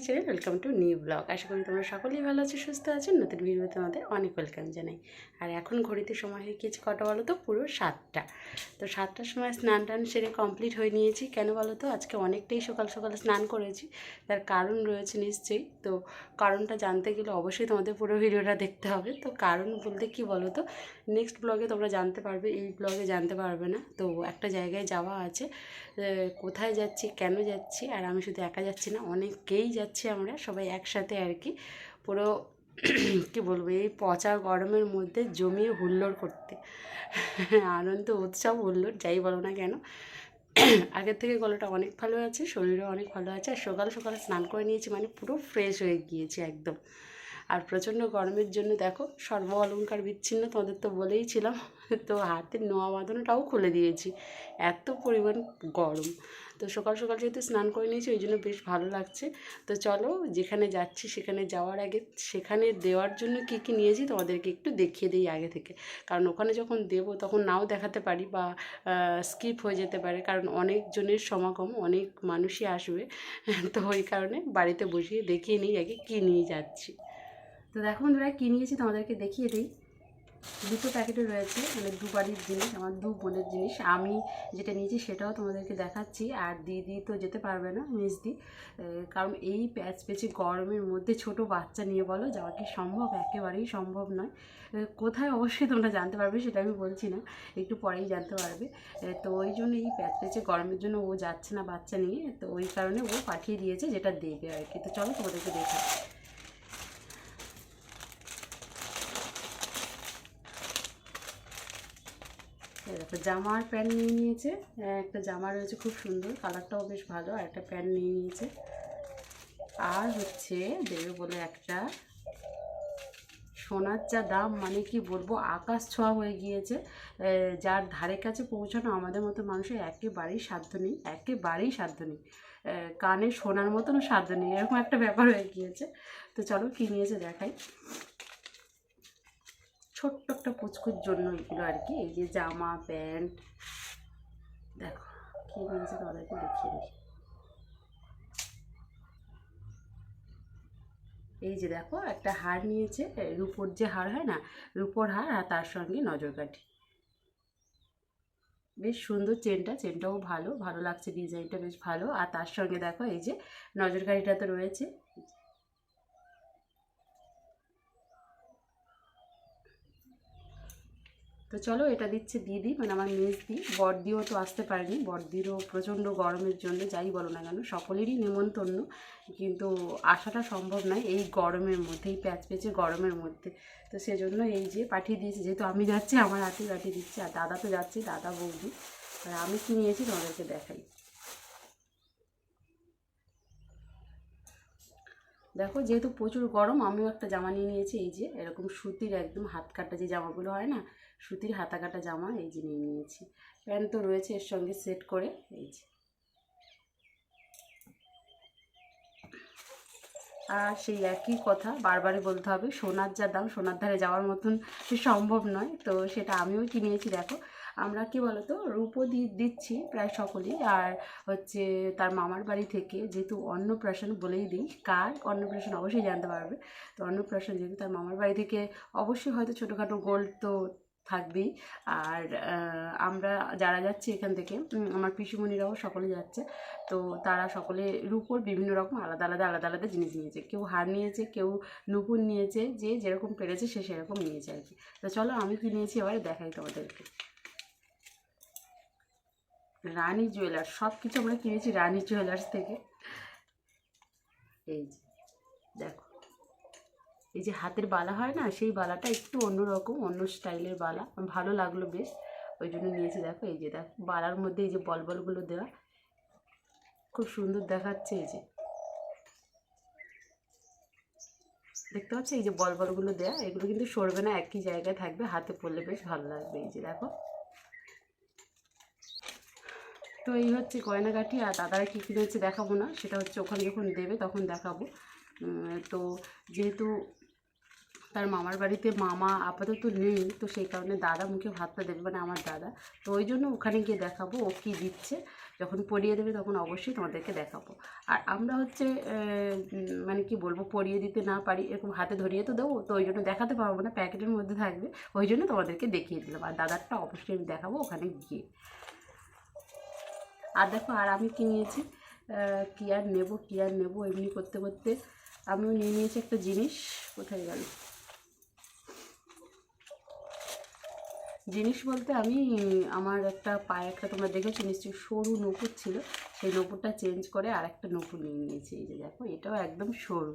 My channel welcome to new blog আশা করি তোমরা সকলেই ভালো আছো, সুস্থ আছো। নতুন ভিডিওতে তোমাদের অনেক ওয়েলকাম জানাই। আর এখন ঘড়িতে সময় হয়ে গিয়েছে কটা বলো তো? পুরো সাতটা। তো সাতটার সময় স্নান টান সেরে কমপ্লিট হয়ে নিয়েছি। কেন বলো তো? আজকে অনেকটাই সকাল সকাল স্নান করেছি। তার কারণ রয়েছে নিশ্চয়ই। তো কারণটা জানতে গেলে অবশ্যই তোমাদের পুরো ভিডিওটা দেখতে হবে। তো কারণ বলতে কি বলো তো? নেক্সট ব্লগে তোমরা জানতে পারবে, এই ব্লগে জানতে পারবে না। তো একটা জায়গায় যাওয়া আছে কোথায় যাচ্ছি, কেন যাচ্ছি, আর আমি শুধু একা যাচ্ছি না অনেকেই যাচ্ছি আমরা, সবাই একসাথে আর কি। পুরো কি বলব, এই পচা গরমের মধ্যে জমিয়ে হুল্লোড় করতে। আনন্দ, উৎসব, হুল্লোড়, যাই বলো না কেন। আগের থেকে গলাটা অনেক ভালো আছে, শরীরও অনেক ভালো আছে, আর সকাল সকাল স্নান করে নিয়েছি মানে পুরো ফ্রেশ হয়ে গিয়েছি একদম। আর প্রচণ্ড গরমের জন্য দেখো সর্ব অলঙ্কার বিচ্ছিন্ন তোমাদের তো বলেইছিলাম তো হাতের নোয়া বাঁধানোটাও খুলে দিয়েছি। এত পরিমাণ গরম। তো সকাল সকাল যেহেতু স্নান করে নিয়েছি, ওই জন্য বেশ ভালো লাগছে। তো চলো, যেখানে যাচ্ছি সেখানে যাওয়ার আগে, সেখানে দেওয়ার জন্য কী কী নিয়েছি তোমাদেরকে একটু দেখিয়ে দিই আগে থেকে। কারণ ওখানে যখন দেবো, তখন নাও দেখাতে পারি বা স্কিপ হয়ে যেতে পারে। কারণ অনেকজনের সমাগম, অনেক মানুষই আসবে। তো ওই কারণে বাড়িতে বসিয়ে দেখিয়ে নিই আগে কী নিয়ে যাচ্ছি। তো দেখো বন্ধুরা, কী নিয়েছি তোমাদেরকে দেখিয়ে দিই। দুটো প্যাকেটে রয়েছে মানে দু বাড়ির জিনিস, আমার দু বোনের জিনিস। আমি যেটা নিয়েছি সেটাও তোমাদেরকে দেখাচ্ছি, আর দিদি তো যেতে পারবে না মিস মিসদি কারণ এই প্যাচ পেঁচে গরমের মধ্যে ছোট বাচ্চা নিয়ে বলো, যাওয়া কি সম্ভব? একেবারেই সম্ভব নয়। কোথায় অবশ্যই তোমরা জানতে পারবে, সেটা আমি বলছি না, একটু পরেই জানতে পারবে। তো ওই জন্য এই প্যাচ পেঁচে গরমের জন্য ও যাচ্ছে না বাচ্চা নিয়ে, তো ওই কারণে ও পাঠিয়ে দিয়েছে, যেটা দেবে আর কি। তো চলো তোমাদেরকে দেখা দেখো, জামা আর প্যান্ট নিয়ে নিয়েছে। একটা জামা রয়েছে, খুব সুন্দর। কালারটাও বেশ ভালো, আর একটা প্যান্ট নিয়ে নিয়েছে। আর হচ্ছে দেবে বলে একটা সোনার যা দাম মানে কি বলব, আকাশ ছোঁয়া হয়ে গিয়েছে। যার ধারে কাছে পৌঁছানো আমাদের মতো মানুষের একেবারেই সাধ্য নেই, একেবারেই সাধ্য নেই। কানে সোনার মতনও সাধ্য নেই, এরকম একটা ব্যাপার হয়ে গিয়েছে। তো চলো, কী নিয়েছে দেখাই। ছোট্ট একটা পুচকুর জন্য এগুলো আর কি, এই যে জামা, প্যান্ট। দেখো, কী নিয়েছে তাদেরকে দেখিয়ে দিই। এই যে দেখো, একটা হার নিয়েছে, রূপোর যে হার হয় না, রূপোর হার আর তার সঙ্গে নজরকাঠি। বেশ সুন্দর চেনটা, চেনটাও ভালো ভালো লাগছে ডিজাইনটা বেশ ভালো। আর তার সঙ্গে দেখো, এই যে নজরকাঠিটা তো রয়েছে। তো চলো এটা দিচ্ছে দিদি মানে আমার মেজদি বড়দিও তো আসতে পারেনি। বড়দিরও প্রচণ্ড গরমের জন্য, যাই বলো না কেন, সকলেরই নেমন্তন্ন কিন্তু আসাটা সম্ভব নয় এই গরমের মধ্যে, এই প্যাচ পেঁচে গরমের মধ্যে। তো সেজন্য এই যে পাঠিয়ে দিয়েছি, যেহেতু আমি যাচ্ছি, আমার হাতেই পাঠিয়ে দিচ্ছি। আর দাদা তো যাচ্ছি, দাদা বৌদি। আর আমি কি নিয়েছি তোমাদেরকে দেখাই। দেখো, যেহেতু প্রচুর গরম, আমিও একটা জামা নিয়ে নিয়েছি। এই যে, এরকম সুতির একদম হাত কাটা যে জামাগুলো হয় না সুতির হাতা কাটা জামা, এই যে নিয়ে নিয়েছি। প্যান্ট তো রয়েছে, এর সঙ্গে সেট করে, এই যে। আর সেই একই কথা বারবারই বলতে হবে, সোনার যা দাম, সোনার ধারে যাওয়ার মতন সে সম্ভব নয়। তো সেটা আমিও কিনেছি দেখো। আমরা কি বলতো দি, দিচ্ছি প্রায় সকলেই। আর হচ্ছে তার মামার বাড়ি থেকে যেহেতু অন্নপ্রাশন বলেই দিই, কার অন্নপ্রাশন অবশ্যই জানতে পারবে। তো অন্নপ্রাশন যেহেতু তার মামার বাড়ি থেকে, অবশ্যই হয়তো ছোটোখাটো গোল্ড তো থাকবেই। আর আমরা যারা যাচ্ছি এখান থেকে আমার পিসিমণিরাও সকলে যাচ্ছে। তো তারা সকলে রূপোর বিভিন্ন রকম আলাদা আলাদা আলাদা আলাদা জিনিস নিয়েছে। কেউ হার নিয়েছে, কেউ নুপুর নিয়েছে, যে যেরকম পেরেছে সে সেরকম নিয়েছে আর কি। তো চলো আমি কি নিয়েছি এবারে দেখাই তোমাদেরকে। রানী জুয়েলার্স সব কিছু আমরা কিনেছি রানী জুয়েলার্স থেকে। এই দেখো। এই যে হাতের বালা হয় না, সেই বালাটা একটু অন্যরকম, অন্য স্টাইলের বালা। ভালো লাগল বেশ। ওই জন্য নিয়েছি, দেখো, এই যে, দেখো, বালার মধ্যে এই যে বল বলগুলো দেওয়া। খুব সুন্দর দেখাচ্ছে এই যে। দেখতে পাচ্ছ? এই যে বল বলগুলো দেওয়া এগুলো কিন্তু সরবে না, একই জায়গায় থাকবে, হাতে পড়লে বেশ ভালো লাগবে, এই যে, দেখো। তো এই হচ্ছে গয়নাগাটি আর দাদারা কী কিনেছে দেখাবো না, সেটা হচ্ছে ওখানে যখন দেবে তখন দেখাবো। তো যেহেতু তার মামার বাড়িতে মামা আপাতত নেই, তো সেই কারণে দাদা মুখে ভাতটা দেবে মানে আমার দাদা। তো ওই জন্য ওখানে গিয়ে দেখাবো, ও কী দিচ্ছে। যখন পরিয়ে দেবে তখন অবশ্যই তোমাদেরকে দেখাবো। আর আমরা হচ্ছে মানে কি বলব, পরিয়ে দিতে না পারি, এরকম হাতে ধরিয়ে তো দেবো, তো ওই জন্য দেখাতে পারব না, প্যাকেটের মধ্যে থাকবে। ওই জন্য তোমাদেরকে দেখিয়ে দিলাম। আর দাদারটা অবশ্যই আমি দেখাবো ওখানে গিয়ে। আর দেখো, আর আমি কি নিয়েছি? কি আর নেব, কি আর নেব, এমনি করতে করতে। আমিও নিয়ে নিয়েছি একটা জিনিস। কোথায় গেল? জিনিস বলতে আমি, আমার একটা পায়ে একটা তোমরা দেখেছ, নিশ্চয়ই সরু নপুর ছিল, সেই নপুরটা চেঞ্জ করে আর একটা নপুর নিয়ে নিয়েছি, এই যে দেখো, এটাও একদম সরু।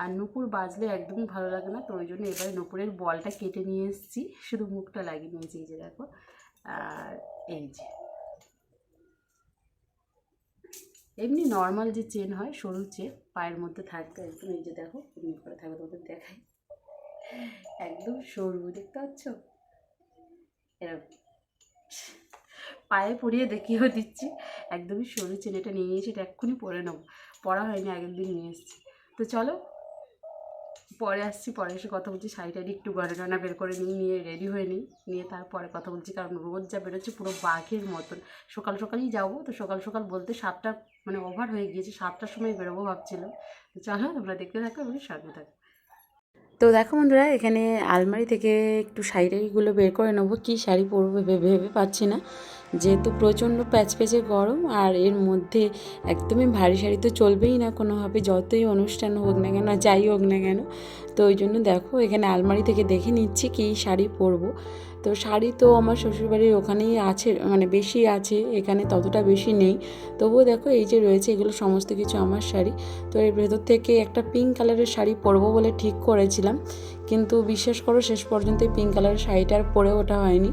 আর নুপুর বাজলে একদমই ভালো লাগে না, তো ওই জন্য এবারে নুপুরের বলটা কেটে নিয়ে এসেছি, শুধু মুখটা লাগিয়ে নিয়েছি, এই যে দেখো। আর এই যে। এমনি নর্মাল যে চেন হয়, সরু চেন পায়ের মধ্যে থাকবে একদম, এই যে দেখো করে থাকবে তোমাদের দেখাই। একদম সরু, দেখতে পাচ্ছ? পায়ে পরিয়ে দেখিয়েও দিচ্ছি। একদমই সরু এটা নিয়ে নিয়েছি, এটা এক্ষুনি পরে নেব। পরা হয়নি, আগের দিন নিয়ে এসেছি। তো চলো, পরে আসছি, পরে এসে কথা বলছি। শাড়ি টাড়ি একটু গড়ে টানা বের করে নিই, নিয়ে রেডি হয়ে নিই। নিয়ে তারপরে কথা বলছি, কারণ রোদ যা বেরোচ্ছে পুরো বাঘের মতন। সকাল সকালই যাব, তো সকাল সকাল বলতে সাতটা মানে ওভার হয়ে গিয়েছে, সাতটার সময় বেরোবো ভাবছিলাম। তো চলো, তোমরা দেখতে থাকো, আমি সঙ্গে থাকো। তো দেখো বন্ধুরা, এখানে আলমারি থেকে একটু শাড়ি টাড়িগুলো বের করে নেব। কী শাড়ি পরবো ভেবে ভেবে পাচ্ছি না। যেহেতু প্রচণ্ড প্যাচ প্যাচে গরম, আর এর মধ্যে একদমই ভারী শাড়ি তো চলবেই না কোনোভাবে, যতই অনুষ্ঠান হোক না কেন যাই হোক না কেন। তো ওই জন্য দেখো, এখানে আলমারি থেকে দেখে নিচ্ছি কী শাড়ি পরবো। তো শাড়ি তো আমার শ্বশুরবাড়ির ওখানেই আছে মানে বেশি আছে, এখানে ততটা বেশি নেই। তবুও দেখো, এই যে রয়েছে, এগুলো সমস্ত কিছু আমার শাড়ি। তো এর ভেতর থেকে একটা পিঙ্ক কালারের শাড়ি পরবো বলে ঠিক করেছিলাম। কিন্তু বিশ্বাস করো, শেষ পর্যন্ত এই পিঙ্ক কালারের শাড়িটা আর পরে ওটা হয়নি।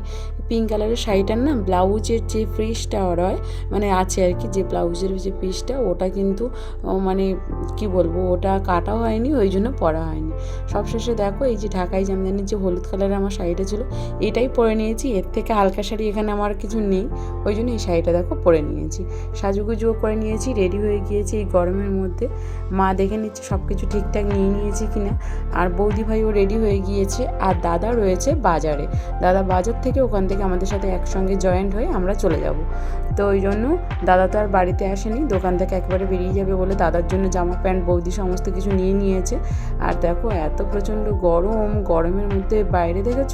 পিঙ্ক কালারের শাড়িটার না ব্লাউজের যে ফ্রিজটা হয় মানে আছে আর কি, যে ব্লাউজের যে পিসটা ওটা কিন্তু মানে কি বলব, ওটা কাটা হয়নি, ওই জন্য পরা হয়নি। সবশেষে দেখো, এই যে ঢাকাই জামদানির যে হলুদ কালারের আমার শাড়িটা ছিল, এটাই পরে নিয়েছি, এর থেকে হালকা শাড়ি এখানে আমার কিছু নেই, ওই জন্য এই শাড়িটা দেখো পরে নিয়েছি। সাজুগুজুও করে নিয়েছি রেডি হয়ে গিয়েছি এই গরমের মধ্যে। মা দেখে নিচ্ছে সব কিছু ঠিকঠাক নিয়ে নিয়েছি কিনা, আর বৌদি ভাইও রেডি হয়ে গিয়েছে আর দাদা রয়েছে বাজারে। দাদা বাজার থেকে ওখান থেকে আমাদের সাথে একসঙ্গে জয়েন্ট হয়ে আমরা চলে যাব। তো ওই জন্য দাদা তো আর বাড়িতে আসেনি, দোকান থেকে একবারে বেরিয়ে যাবে বলে দাদার জন্য জামা প্যান্ট, বৌদি সমস্ত কিছু নিয়ে নিয়েছে। আর দেখো এত প্রচণ্ড গরম, গরমের মধ্যে বাইরে দেখেছ?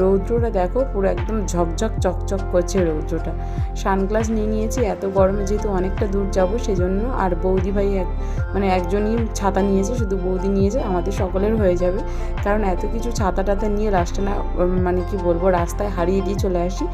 রৌদ্রটা দেখো পুরো একদম ঝকঝক, চকচক করছে রৌদ্রটা। সানগ্লাস নিয়ে নিয়েছি, এত গরমে যেহেতু অনেকটা দূর যাব সেজন্য আর বৌদি ভাই এক মানে একজনই ছাতা নিয়েছে, শুধু বৌদি নিয়েছে, আমাদের সকলের হয়ে যাবে। কারণ এত কিছু ছাতা টাতা নিয়ে রাস্তা না মানে কি বলব, রাস্তায় হারিয়ে দিয়ে চলে আসি,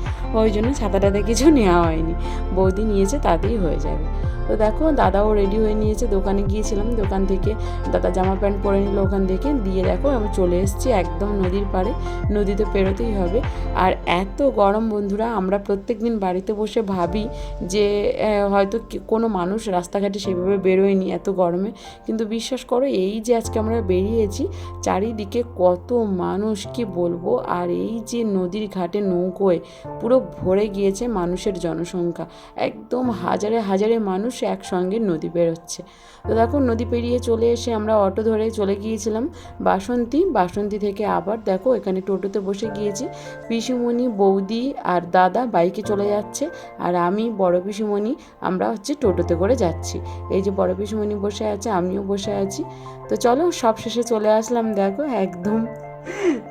ওই জন্য ছাতাটাতে কিছু নেওয়া হয়নি। বৌদি নিয়েছে তাতেই হয়ে যাবে। তো দেখো, দাদাও রেডি হয়ে নিয়েছে, দোকানে গিয়েছিলাম, দোকান থেকে দাদা জামা প্যান্ট পরে নিল ওখান থেকে। দিয়ে দেখো, আমি চলে এসেছি একদম নদীর পাড়ে নদীতে পেরোতেই হবে। আর এত গরম বন্ধুরা, আমরা প্রত্যেক দিন বাড়িতে বসে ভাবি যে হয়তো কোনো মানুষ রাস্তাঘাটে সেভাবে বেরোয়নি এত গরমে। কিন্তু বিশ্বাস করো, এই যে আজকে আমরা বেরিয়েছি, চারিদিকে কত মানুষ, কি বলব? আর এই যে নদীর ঘাটে নৌকোয়, পুরো ভরে গিয়েছে মানুষের জনসংখ্যা। একদম হাজারে হাজারে মানুষ একসঙ্গে নদী বেরোচ্ছে। তো দেখো, নদী পেরিয়ে চলে এসে আমরা অটো ধরে চলে গিয়েছিলাম বাসন্তী। বাসন্তী থেকে আবার দেখো, এখানে টোটোতে বসে গিয়েছি। পিসুমণি, বৌদি আর দাদা বাইকে চলে যাচ্ছে। আর আমি, বড় পিসুমণি, আমরা হচ্ছে টোটোতে করে যাচ্ছি। এই যে বড় পিসুমণি বসে আছে, আমিও বসে আছি। তো চলো সব শেষে চলে আসলাম, দেখো, একদম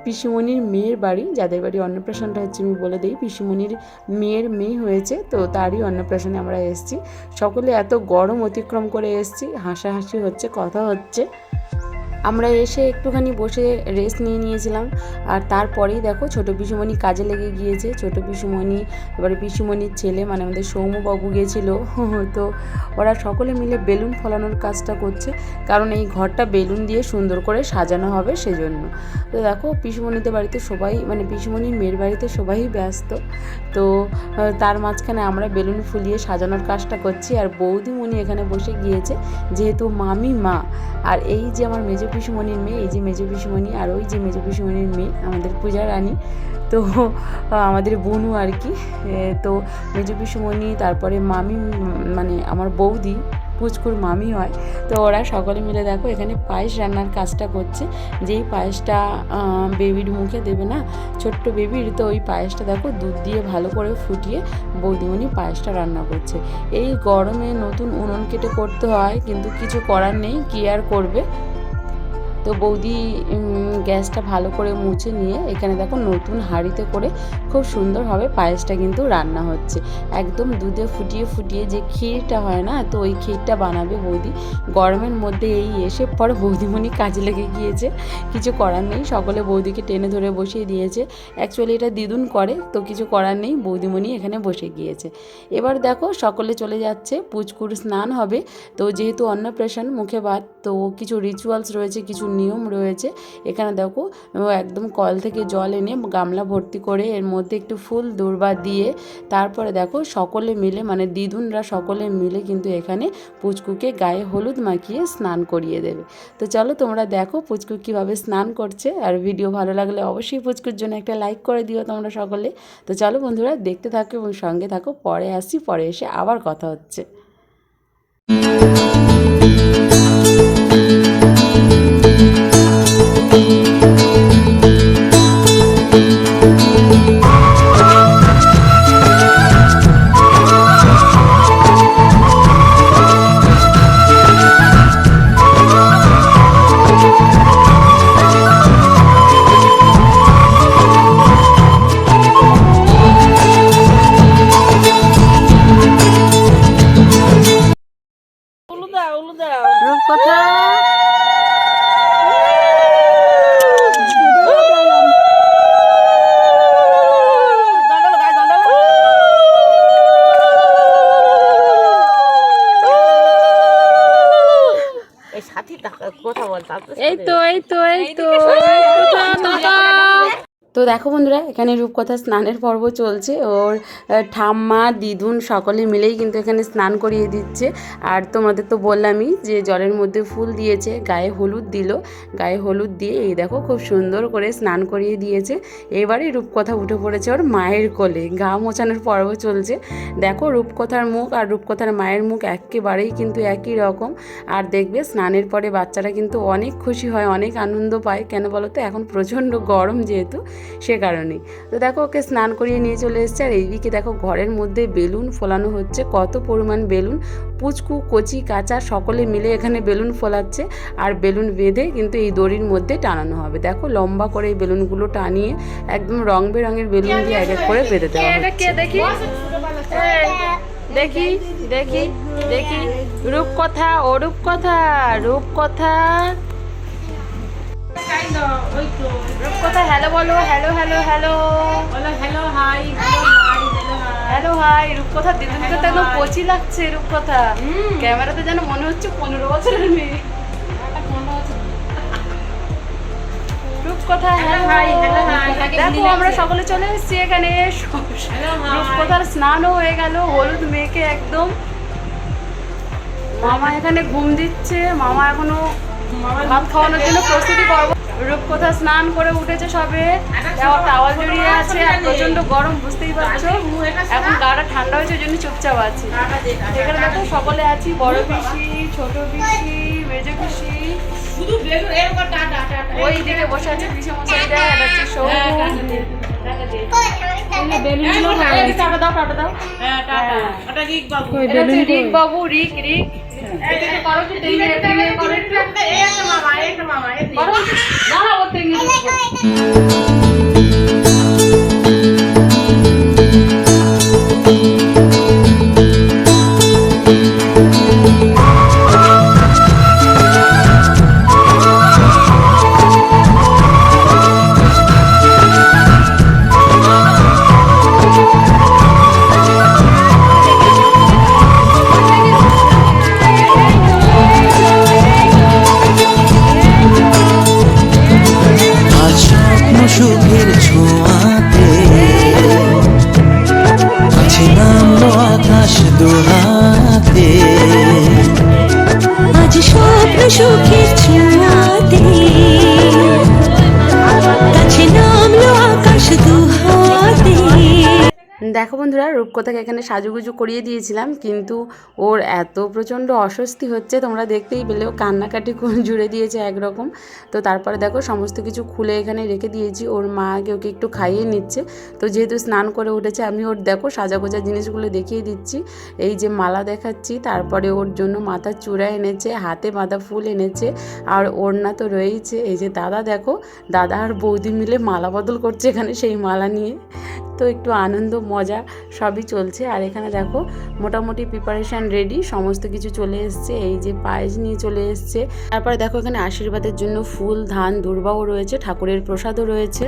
পিসিমণির মেয়ের বাড়ি, যাদের বাড়ি অন্নপ্রাশনটা হচ্ছে আমি বলে দিই, পিসিমণির মেয়ের মেয়ে হয়েছে, তো তারই অন্নপ্রাশনে আমরা এসেছি। সকলে এত গরম অতিক্রম করে এসেছি, হাসাহাসি হচ্ছে, কথা হচ্ছে। আমরা এসে একটুখানি বসে রেস্ট নিয়ে নিয়েছিলাম। আর তারপরেই দেখো ছোটো পিসুমণি কাজে লেগে গিয়েছে। ছোটো পিসুমণি, এবারে পিসুমণির ছেলে মানে আমাদের সৌম্যবাবু গিয়েছিল তো ওরা সকলে মিলে বেলুন ফলানোর কাজটা করছে। কারণ এই ঘরটা বেলুন দিয়ে সুন্দর করে সাজানো হবে সেজন্য। তো দেখো পিসুমণিদের বাড়িতে সবাই মানে পিসুমণির মেয়ের বাড়িতে সবাই ব্যস্ত। তো তার মাঝখানে আমরা বেলুন ফুলিয়ে সাজানোর কাজটা করছি। আর বৌদিমণি এখানে বসে গিয়েছে, যেহেতু মামি মা। আর এই যে আমার মেজে পিসুমণির মেয়ে, এই যে মেজো পিসুমণি আর ওই যে মেজো পিসুমণির মেয়ে, আমাদের পূজা রানী। তো আমাদের বনু আর কি। তো মেজো পিসুমণি, তারপরে মামি মানে আমার বৌদি, পুচকুর মামি হয়। তো ওরা সকলে মিলে দেখো, এখানে পায়েস রান্নার কাজটা করছে। যেই পায়েসটা বেবির মুখে দেবে না, ছোট্ট বেবির, তো ওই পায়েসটা দেখো দুধ দিয়ে ভালো করে ফুটিয়ে বৌদিমণি পায়েসটা রান্না করছে। এই গরমে নতুন উনুন কেটে করতে হয়, কিন্তু কিছু করার নেই, কি আর করবে? তো বৌদি গ্যাসটা ভালো করে মুছে নিয়ে এখানে দেখো নতুন হাঁড়িতে করে খুব সুন্দরভাবে পায়েসটা কিন্তু রান্না হচ্ছে। একদম দুধে ফুটিয়ে ফুটিয়ে যে ক্ষীরটা হয় না, তো ওই ক্ষীরটা বানাবে বৌদি। গরমের মধ্যে এই এসে পরে বৌদিমণি কাজে লেগে গিয়েছে, কিছু করার নেই। সকলে বৌদিকে টেনে ধরে বসিয়ে দিয়েছে। অ্যাকচুয়ালি এটা দিদুন করে, তো কিছু করার নেই। বৌদিমণি এখানে বসে গিয়েছে। এবার দেখো সকলে চলে যাচ্ছে, পুচকুর স্নান হবে। তো যেহেতু অন্নপ্রাশন মুখে ভাত, তো কিছু রিচুয়ালস রয়েছে, কিছু নিয়ম রয়েছে। এখানে দেখো একদম কল থেকে জল এনে গামলা ভর্তি করে এর মধ্যে একটু ফুল দূর্বা দিয়ে তারপরে দেখো সকলে মিলে মানে দিদুনরা সকলে মিলে কিন্তু এখানে পুচকুকে গায়ে হলুদ মাখিয়ে স্নান করিয়ে দেবে। তো চলো তোমরা দেখো পুচকু কীভাবে স্নান করছে। আর ভিডিও ভালো লাগলে অবশ্যই পুচকুর জন্য একটা লাইক করে দিও তোমরা সকলে। তো চলো বন্ধুরা, দেখতে থাকো এবং সঙ্গে থাকো। পরে আসি পরে এসে আবার কথা হচ্ছে। তো দেখো বন্ধুরা, এখানে রূপকথা স্নানের পর্ব চলছে। ওর ঠাম্মা, দিদুন সকলে মিলেই কিন্তু এখানে স্নান করিয়ে দিচ্ছে। আর তোমাদের তো বললামই যে জলের মধ্যে ফুল দিয়েছে, গায়ে হলুদ দিল। গায়ে হলুদ দিয়ে এই দেখো খুব সুন্দর করে স্নান করিয়ে দিয়েছে। এবারে রূপকথা উঠে পড়েছে ওর মায়ের কোলে। গা মোছানোর পর্ব চলছে। দেখো রূপকথার মুখ আর রূপকথার মায়ের মুখ একেবারেই কিন্তু একই রকম। আর দেখবে স্নানের পরে বাচ্চারা কিন্তু অনেক খুশি হয়, অনেক আনন্দ পায়। কেন বলো তো, এখন প্রচণ্ড গরম যেহেতু। সে কারণেই। তো দেখো ওকে স্নান করিয়ে নিয়ে চলে এসছে। আর এইদিকে দেখো ঘরের মধ্যে বেলুন ফোলানো হচ্ছে। কত পরিমাণ বেলুন। পুচকু কচি কাঁচা সকলে মিলে এখানে বেলুন ফোলাচ্ছে। আর বেলুন বেঁধে কিন্তু এই দড়ির মধ্যে টানানো হবে। দেখো লম্বা করে এই বেলুনগুলো টানিয়ে একদম রং বেরঙের বেলুন দিয়ে এক এক করে বেঁধে দেওয়া হচ্ছে। দেখি? দেখি দেখি দেখি। রূপকথা ও রূপকথা রূপকথা। রূপকথা হ্যালো বলো। Hello hello hello hello hi hello hi Rupkatha. দিদিকে তো একদম কচি লাগছে রূপকথা। ক্যামেরাতে যেন মনে হচ্ছে পনেরো বছরের মেয়ে। রূপকথা হ্যালো দেখো আমরা সকলে চলে এসেছি এখানে। রূপকথার স্নানও হয়ে গেল। হলুদ মেয়েকে একদম। মামা এখানে ঘুম দিচ্ছে। মামা এখনও ভাত খাওয়ানোর জন্য প্রস্তুতি করব রূপকথা স্নান করে উঠেছে সবে। টাওয়াল জড়িয়ে আছে আর প্রচণ্ড গরম বুঝতেই পারছ? এখন গাটা ঠান্ডা হয়েছে ওই জন্য চুপচাপ আছি। এখানে দেখো সকলে আছি বড় পিসি ছোট পিসি মেজো পিসি। ওই দিকে বসে আছে পিসে মশাইটা এটা হচ্ছে সৌরভ। বেলুনগুলো এই টাটা দাও টাটা দাও। হ্যাঁ হচ্ছে রিক বাবু রিক রিক। এদিকে করো কি টেনে টেনে করো একটু। এই একটা মামা এই একটা মামা এই করো। দাঁড়াও, ওর টেনে দেখো বন্ধুরা, রূপকথাকে এখানে সাজুগুজু করিয়ে দিয়েছিলাম, কিন্তু ওর এত প্রচণ্ড অস্বস্তি হচ্ছে, তোমরা দেখতেই পেলে, ও কান্নাকাটি জুড়ে দিয়েছে একরকম। তো তারপরে দেখো, সমস্ত কিছু খুলে এখানে রেখে দিয়েছি, ওর মা আগে ওকে একটু খাইয়ে নিচ্ছে। তো যেহেতু স্নান করে উঠেছে, আমি ওর দেখো, সাজাগোজা জিনিসগুলো দেখিয়ে দিচ্ছি। এই যে মালা দেখাচ্ছি, তারপরে ওর জন্য মাথার চূড়া এনেছে, হাতে বাঁধা ফুল এনেছে, আর ওড়না তো রয়েইছে। এই যে দাদা দেখো, দাদা আর বৌদি মিলে মালা বদল করছে এখানে সেই মালা নিয়ে। তো একটু আনন্দ মজা সবই চলছে। আর এখানে দেখো মোটামুটি প্রিপারেশান রেডি সমস্ত কিছু চলে এসছে। এই যে পায়েস নিয়ে চলে এসছে। তারপরে দেখো এখানে আশীর্বাদের জন্য ফুল, ধান, দুর্বাও রয়েছে, ঠাকুরের প্রসাদও রয়েছে।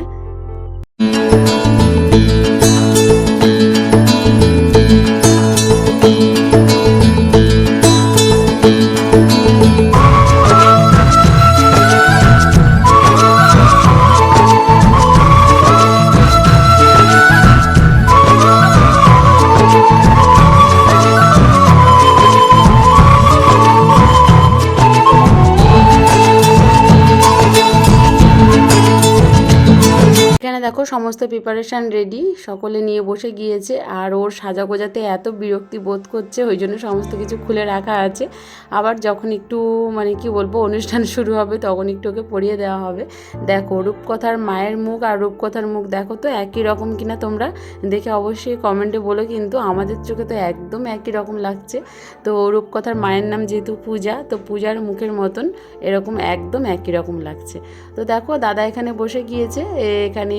সমস্ত প্রিপারেশান রেডি সকলে নিয়ে বসে গিয়েছে আর ওর সাজা গোজাতে এত বিরক্তি বোধ করছে, ওই জন্য সমস্ত কিছু খুলে রাখা আছে। আবার যখন একটু মানে কি বলব, অনুষ্ঠান শুরু হবে, তখন একটু ওকে পরিয়ে দেওয়া হবে। দেখো, রূপকথার মায়ের মুখ আর রূপকথার মুখ দেখো তো, একই রকম কিনা তোমরা? দেখে অবশ্যই কমেন্টে বলো, কিন্তু আমাদের চোখে তো একদম একই রকম লাগছে। তো রূপকথার মায়ের নাম যেহেতু পূজা, তো পূজার মুখের মতন এরকম একদম একই রকম লাগছে। তো দেখো, দাদা এখানে বসে গিয়েছে এখানে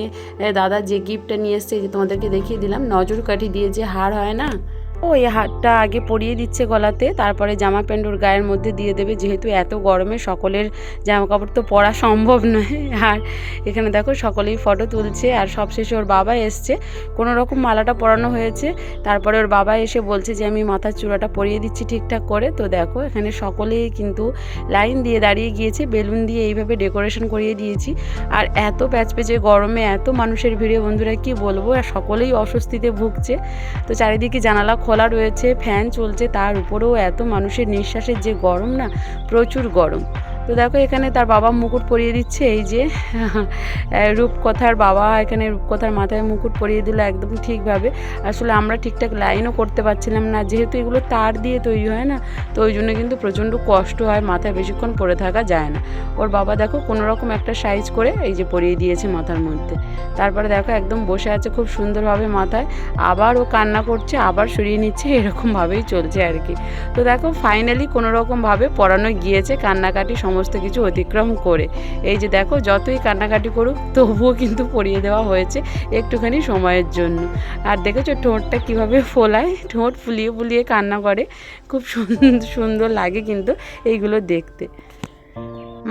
দাদা যে গিফটটা নিয়ে এসছে যে তোমাদেরকে দেখিয়ে দিলাম নজর কাঠি দিয়ে যে হার হয় না ও এই হারটা আগে পরিয়ে দিচ্ছে গলাতে, তারপরে জামা প্যান্ট ওর গায়ের মধ্যে দিয়ে দেবে, যেহেতু এত গরমে সকলের জামা কাপড় তো পরা সম্ভব নয়। আর এখানে দেখো সকলেই ফটো তুলছে, আর সবশেষে ওর বাবা এসছে। কোনো রকম মালাটা পরানো হয়েছে, তারপরে ওর বাবা এসে বলছে যে, আমি মাথার চূড়াটা পরিয়ে দিচ্ছি ঠিকঠাক করে। তো দেখো এখানে সকলেই কিন্তু লাইন দিয়ে দাঁড়িয়ে গিয়েছে, বেলুন দিয়ে এইভাবে ডেকোরেশন করিয়ে দিয়েছি। আর এত প্যাচপেচে গরমে, এত মানুষের ভিড়ে, বন্ধুরা কি বলব? আর সকলেই অস্বস্তিতে ভুগছে। তো চারিদিকে জানালা খোলা রয়েছে ফ্যান চলছে তার উপরেও এত মানুষের নিঃশ্বাসের যে গরম না প্রচুর গরম। তো দেখো এখানে তার বাবা মুকুট পরিয়ে দিচ্ছে, এই যে রূপকথার বাবা এখানে রূপকথার মাথায় মুকুট পরিয়ে দিল একদম ঠিকভাবে। আসলে আমরা ঠিকঠাক লাইনও করতে পারছিলাম না, যেহেতু এগুলো তার দিয়ে তৈরি হয় না, তো ওই জন্য কিন্তু প্রচণ্ড কষ্ট হয়, মাথায় বেশিক্ষণ পরে থাকা যায় না। ওর বাবা দেখো কোনো রকম একটা সাইজ করে এই যে পরিয়ে দিয়েছে মাথার মধ্যে। তারপরে দেখো একদম বসে আছে খুব সুন্দরভাবে মাথায়, আবার ও কান্না করছে, আবার সরিয়ে নিচ্ছে, এরকমভাবেই চলছে আর কি। তো দেখো ফাইনালি কোনো রকমভাবে পড়ানো গিয়েছে, কান্নাকাটি সমস্ত কিছু অতিক্রম করে। এই যে দেখো, যতই কান্নাকাটি করুক, তবুও কিন্তু পরিয়ে দেওয়া হয়েছে একটুখানি সময়ের জন্য। আর দেখেছ ঠোঁটটা কীভাবে ফোলায়? ঠোঁট ফুলিয়ে ফুলিয়ে কান্না করে। খুব সুন্দর সুন্দর লাগে কিন্তু এইগুলো দেখতে।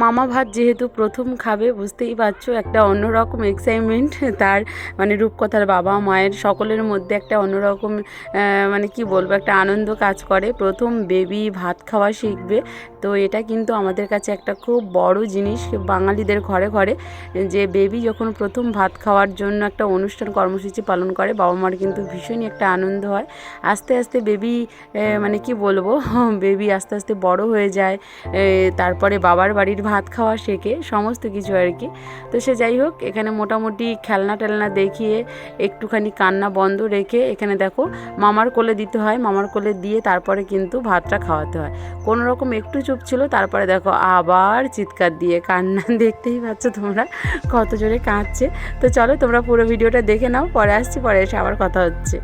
মামা ভাত যেহেতু প্রথম খাবে, বুঝতেই পারছ, একটা অন্যরকম এক্সাইটমেন্ট তার মানে রূপকথার বাবা মায়ের সকলের মধ্যে একটা অন্যরকম মানে কি বলব, একটা আনন্দ কাজ করে। প্রথম বেবি ভাত খাওয়া শিখবে। তো এটা কিন্তু আমাদের কাছে একটা খুব বড় জিনিস বাঙালিদের ঘরে ঘরে, যে বেবি যখন প্রথম ভাত খাওয়ার জন্য একটা অনুষ্ঠান কর্মসূচি পালন করে, বাবা মার কিন্তু ভীষণই একটা আনন্দ হয়। আস্তে আস্তে বেবি মানে কি বলব বেবি আস্তে আস্তে বড় হয়ে যায় তারপরে বাবার বাড়ির ভাত খাওয়া শেখে, সমস্ত কিছু আর কি। তো সে যাই হোক, এখানে মোটামুটি খেলনা টেলনা দেখিয়ে একটুখানি কান্না বন্ধ রেখে এখানে দেখো মামার কোলে দিতে হয়, মামার কোলে দিয়ে তারপরে কিন্তু ভাতটা খাওয়াতে হয়। কোনো রকম একটু চুপ ছিল, তারপরে দেখো আবার চিৎকার দিয়ে কান্না দেখতেই পাচ্ছ তোমরা কত জোরে কাঁদছে। তো চলো তোমরা পুরো ভিডিওটা দেখে নাও, পরে আসছি, পরে এসে আবার কথা হচ্ছে।